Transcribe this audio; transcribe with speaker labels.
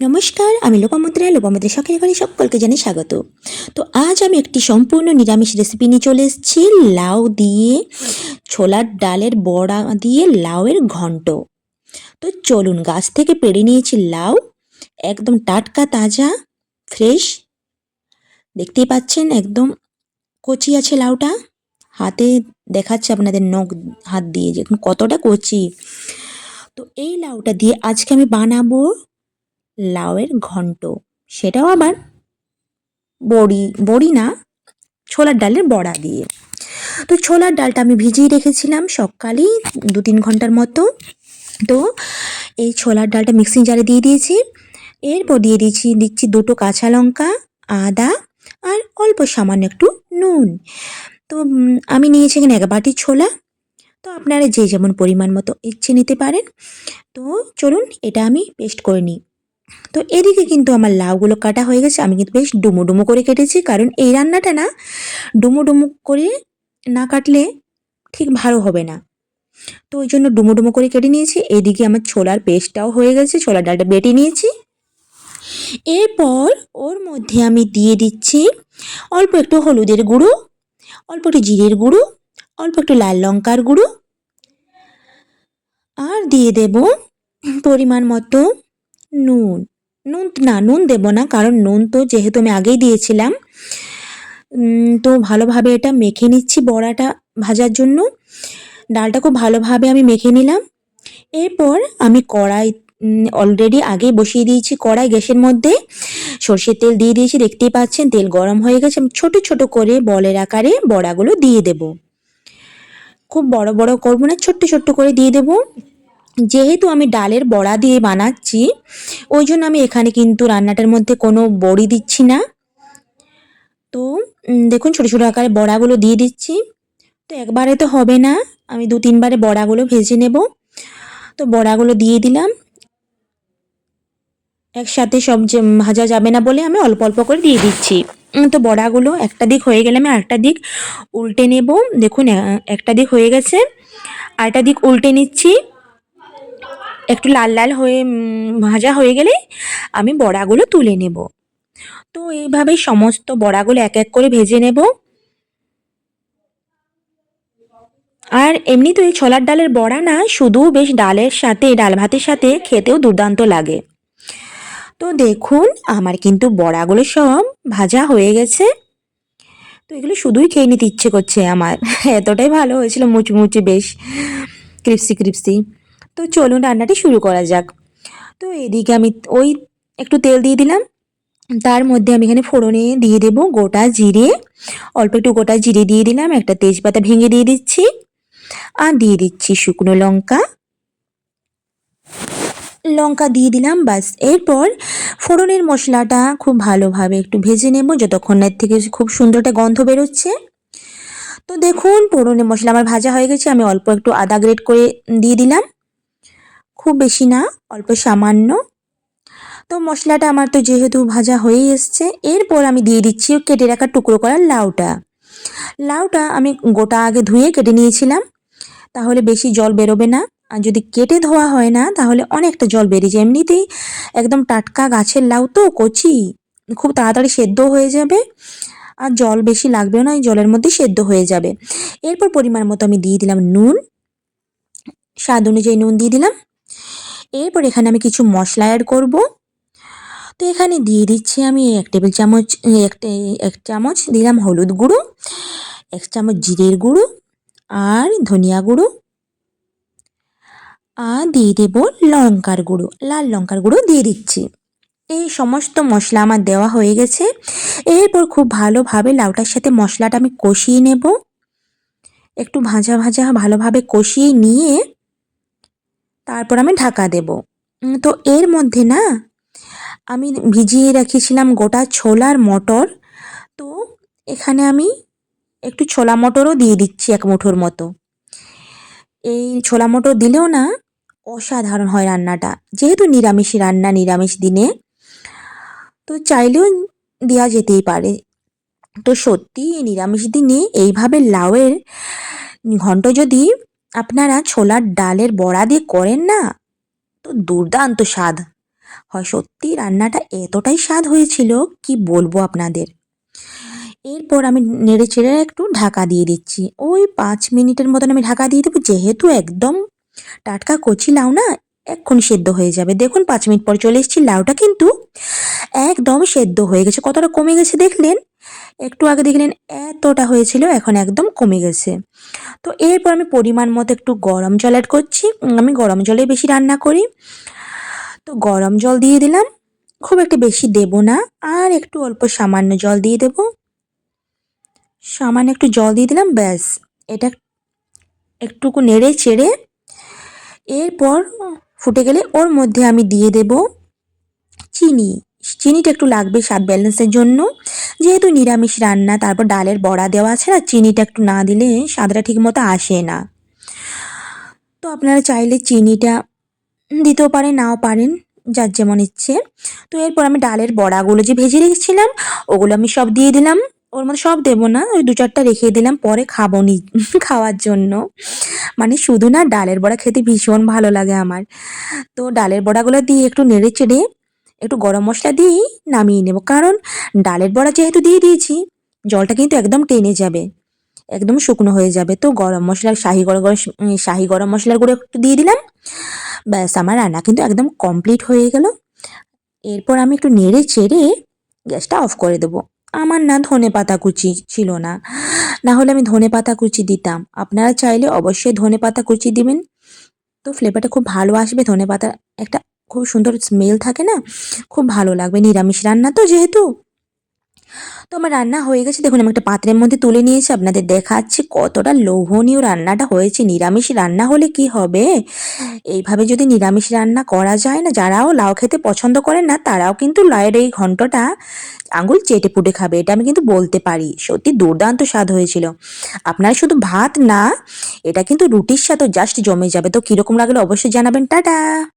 Speaker 1: নমস্কার, আমি লোপামুদ্রা লোপামুদ্রা সকালে ঘরে সকলকে জানি স্বাগত। তো আজ আমি একটি সম্পূর্ণ নিরামিষ রেসিপি নিয়ে চলে এসেছি, লাউ দিয়ে ছোলার ডালের বড়া দিয়ে লাউয়ের ঘন্ট। তো চলুন, গাছ থেকে পেড়ে নিয়েছি লাউ, একদম টাটকা, তাজা ফ্রেশ দেখতেই পাচ্ছেন, একদম কচি আছে লাউটা। হাতে দেখাচ্ছে আপনাদের নখ, হাত দিয়ে যে কতটা কচি। তো এই লাউটা দিয়ে আজকে আমি বানাবো লাউয়ের ঘন্ট। সেটাও আবার বড়ি বড়ি না, ছোলার ডালের বড়া দিয়ে। তো ছোলার ডালটা আমি ভিজিয়ে রেখেছিলাম সকালেই দু তিন ঘণ্টার মতো। তো এই ছোলার ডালটা মিক্সিং জারে দিয়ে দিয়েছি। এরপর দিয়ে দিয়েছি, দিচ্ছি দুটো কাঁচা লঙ্কা, আদা আর অল্প সামান্য একটু নুন। তো আমি নিয়েছি এখানে এক বাটি ছোলা। তো আপনারা যে যেমন পরিমাণ মতো ইচ্ছে নিতে পারেন। তো চলুন এটা আমি পেস্ট করে নিই। তো এদিকে কিন্তু আমার লাউগুলো কাটা হয়ে গেছে। আমি কিন্তু বেশ ডুমো ডুমো করে কেটেছি। কারণ এই রান্নাটা না ডুমো ডুমো করে না কাটলে ঠিক ভালো হবে না। তো ওই জন্য ডুমো ডুমো করে কেটে নিয়েছি। এদিকে আমার ছোলার পেস্টটাও হয়ে গেছে। ছোলার ডালটা বেটে নিয়েছি। এরপর ওর মধ্যে আমি দিয়ে দিচ্ছি অল্প একটু হলুদের গুঁড়ো, অল্প একটু জিরের গুঁড়ো, অল্প একটু লাল লঙ্কার গুঁড়ো। আর দিয়ে দেব পরিমাণ মতো নুন। নুন না, নুন দেব না, কারণ নুন তো যেহেতু আমি আগেই দিয়েছিলাম। তো ভালোভাবে এটা মেখে নিচ্ছি বড়াটা ভাজার জন্য। ডালটা খুব ভালোভাবে আমি মেখে নিলাম। এরপর আমি কড়াই অলরেডি আগেই বসিয়ে দিয়েছি কড়াই গ্যাসের মধ্যে। সর্ষের তেল দিয়ে দিয়েছি, দেখতেই পাচ্ছেন তেল গরম হয়ে গেছে। আমি ছোটো ছোট করে বলের আকারে বড়াগুলো দিয়ে দেব। খুব বড় বড় করব না, ছোট্ট ছোট্ট করে দিয়ে দেব। যেহেতু আমি ডালের বড়া দিয়ে বানাচ্ছি, ওই জন্য আমি এখানে কিন্তু রান্নাটার মধ্যে কোনো বড়ি দিচ্ছি না। তো দেখুন ছোটো ছোটো আকারে বড়াগুলো দিয়ে দিচ্ছি। তো একবারে তো হবে না, আমি দু তিনবারে বড়াগুলো ভেজে নেব। তো বড়াগুলো দিয়ে দিলাম। একসাথে সব যে ভাজা যাবে না বলে আমি অল্প অল্প করে দিয়ে দিচ্ছি। তো বড়াগুলো একটা দিক হয়ে গেলে আমি আরেকটা দিক উল্টে নেব। দেখুন একটা দিক হয়ে গেছে। আরেকটা দিক উল্টে নিচ্ছি। একটু লাল লাল হয়ে ভাজা হয়ে গেলে আমি বড়াগুলো তুলে নেব। তো এইভাবেই সমস্ত বড়াগুলো এক এক করে ভেজে নেব। আর এমনি তো এই ছোলার ডালের বড়া না, শুধু বেশ ডালের সাথে, ডাল ভাতের সাথে খেতেও দুর্দান্ত লাগে। তো দেখুন, আমার কিন্তু বড়াগুলো সব ভাজা হয়ে গেছে। তো এগুলো শুধুই খেয়ে নিতে ইচ্ছে করছে আমার। এতটাই ভালো হয়েছিল মুচমুচে, বেশ ক্রিপসি ক্রিপসি। তো চলুন রান্নাটি শুরু করা যাক। তো এদিকে আমি ওই একটু তেল দিয়ে দিলাম। তার মধ্যে আমি এখানে ফোড়নে দিয়ে দেব গোটা জিরে। অল্প একটু গোটা জিরে দিয়ে দিলাম, একটা তেজপাতা ভেঙে দিয়ে দিচ্ছি। আর দিয়ে দিচ্ছি শুকনো লঙ্কা। লঙ্কা দিয়ে দিলাম বাস এরপর ফোড়নের মশলাটা খুব ভালোভাবে একটু ভেজে নেব, যতক্ষণ এর থেকে খুব সুন্দর একটা গন্ধ বেরোচ্ছে। তো দেখুন, ফোড়নের মশলা আমার ভাজা হয়ে গেছে, আমি অল্প একটু আদা গ্রেট করে দিয়ে দিলাম। খুব বেশি না, অল্প সামান্য। তো মশলাটা আমার তো যেহেতু ভাজা হয়েই এসছে, এরপর আমি দিয়ে দিচ্ছি কেটে রাখা টুকরো করা লাউটা। লাউটা আমি গোটা আগে ধুয়ে কেটে নিয়েছিলাম, তাহলে বেশি জল বেরোবে না। আর যদি কেটে ধোয়া হয় না, তাহলে অনেকটা জল বেরিয়ে যায়। এমনিতেই একদম টাটকা গাছের লাউ তো, কচি। খুব তাড়াতাড়ি সেদ্ধ হয়ে যাবে। আর জল বেশি লাগবেও না জলের মধ্যে সেদ্ধ হয়ে যাবে। এরপর পরিমাণ মতো আমি দিয়ে দিলাম নুন। স্বাদ অনুযায়ী নুন দিয়ে দিলাম। এরপর এখানে আমি কিছু মশলা অ্যাড করব। তো এখানে দিয়ে দিচ্ছি আমি এক টেবিল চামচ একটা এক চামচ দিলাম হলুদ গুঁড়ো, এক চামচ জিরের গুঁড়ো আর ধনিয়া গুঁড়ো। আর দিয়ে দেব লঙ্কার গুঁড়ো, লাল লঙ্কার গুঁড়ো দিয়ে দিচ্ছি। এই সমস্ত মশলা আমার দেওয়া হয়ে গেছে। এরপর খুব ভালোভাবে লাউটার সাথে মশলাটা আমি কষিয়ে নেব। একটু ভাজা ভাজা ভালোভাবে কষিয়ে নিয়ে তারপর আমি ঢাকা দেব। তো এর মধ্যে না, আমি ভিজিয়ে রেখেছিলাম গোটা ছোলার মটর। তো এখানে আমি একটু ছোলা মটরও দিয়ে দিচ্ছি এক মুঠোর মতো। এই ছোলা মটর দিলেও না অসাধারণ হয় রান্নাটা। যেহেতু নিরামিষ রান্না, নিরামিষ দিনে, তো চাইলেও দেওয়া যেতেই পারে। তো সত্যি নিরামিষ দিনে এইভাবে লাউয়ের ঘন্ট যদি আপনারা ছোলার ডালের বড়া দিয়ে করেন না? তো দুর্দান্ত স্বাদ। হয় সত্যি রান্নাটা এতটাই স্বাদ হয়েছিল কি বলব আপনাদের? এরপর আমি নেড়ে চেড়ে একটু ঢাকা দিয়ে দিচ্ছি। ওই পাঁচ মিনিটের মতন আমি ঢাকা দিয়ে দেবো। যেহেতু একদম টাটকা কচি লাউ না, এক্ষুনি সেদ্ধ হয়ে যাবে। দেখুন, পাঁচ মিনিট পর চলে এসেছি। লাউটা কিন্তু একদম সেদ্ধ হয়ে গেছে। কতটা কমে গেছে দেখলেন? একটু আগে দেখলেন এতটা হয়েছিল, এখন একদম কমে গেছে। তো এরপর আমি পরিমাণ মতো একটু গরম জল অ্যাড করছি। আমি গরম জলে বেশি রান্না করি। তো গরম জল দিয়ে দিলাম। খুব একটা বেশি দেব না, আর একটু অল্প সামান্য জল দিয়ে দেব। সামান্য একটু জল দিয়ে দিলাম, ব্যাস। এটা একটুকু নেড়ে চেড়ে এরপর ফুটে গেলে ওর মধ্যে আমি দিয়ে দেব চিনি। চিনিটা একটু লাগবে স্বাদ ব্যালেন্সের জন্য। যেহেতু নিরামিষ রান্না, তারপর ডালের বড়া দেওয়া আছে না, চিনিটা একটু না দিলে স্বাদটা ঠিক মতো আসে না। তো আপনারা চাইলে চিনিটা দিতেও পারেন, নাও পারেন, যার যেমন ইচ্ছে। তো এরপর আমি ডালের বড়াগুলো যে ভেজে রেখেছিলাম, ওগুলো আমি সব দিয়ে দিলাম। ওর মধ্যে সব দেবো না, ওই দু চারটা রেখে দিলাম, পরে খাব নি খাওয়ার জন্য। মানে শুধু না, ডালের বড়া খেতে ভীষণ ভালো লাগে আমার। তো ডালের বড়াগুলো দিয়ে একটু নেড়ে চেড়ে একটু গরম মশলা দিয়েই নামিয়ে নেব। কারণ ডালের বড়া যেহেতু দিয়ে দিয়েছি, জলটা কিন্তু একদম টেনে যাবে, একদম শুকনো হয়ে যাবে। তো গরম মশলা, শাহি গরম শাহি গরম মশলার গুঁড়ো একটু দিয়ে দিলাম। ব্যাস, আমার রান্না কিন্তু একদম কমপ্লিট হয়ে গেল। এরপর আমি একটু নেড়ে চেড়ে গ্যাসটা অফ করে দেবো। আমার না ধনে পাতা কুচি ছিল না না হলে আমি ধনে পাতা কুচি দিতাম। আপনারা চাইলে অবশ্যই ধনে পাতা কুচি দিবেন। তো ফ্লেভারটা খুব ভালো আসবে, ধনে পাতা একটা খুব সুন্দর স্মেল থাকে না? খুব ভালো লাগবে, নিরামিষ রান্না তো যেহেতু। তো আমার রান্না হয়ে গেছে। দেখুন, আমি একটা পাত্রের মধ্যে তুলে নিয়েছি, আপনাদের দেখাচ্ছি কতটা লোভনীয় রান্নাটা হয়েছে। নিরামিষ রান্না হলে কি হবে? এইভাবে যদি নিরামিষ রান্না করা যায় না, যারাও লাউ খেতে পছন্দ করেন না, তারাও কিন্তু লাউয়ের এই ঘন্টটা আঙুল চেটে পুটে খাবে, এটা আমি কিন্তু বলতে পারি। সত্যি দুর্দান্ত স্বাদ হয়েছিল। আপনারা শুধু ভাত না, এটা কিন্তু রুটির সাথেও জাস্ট জমে যাবে। তো কীরকম লাগল অবশ্যই জানাবেন। টাটা!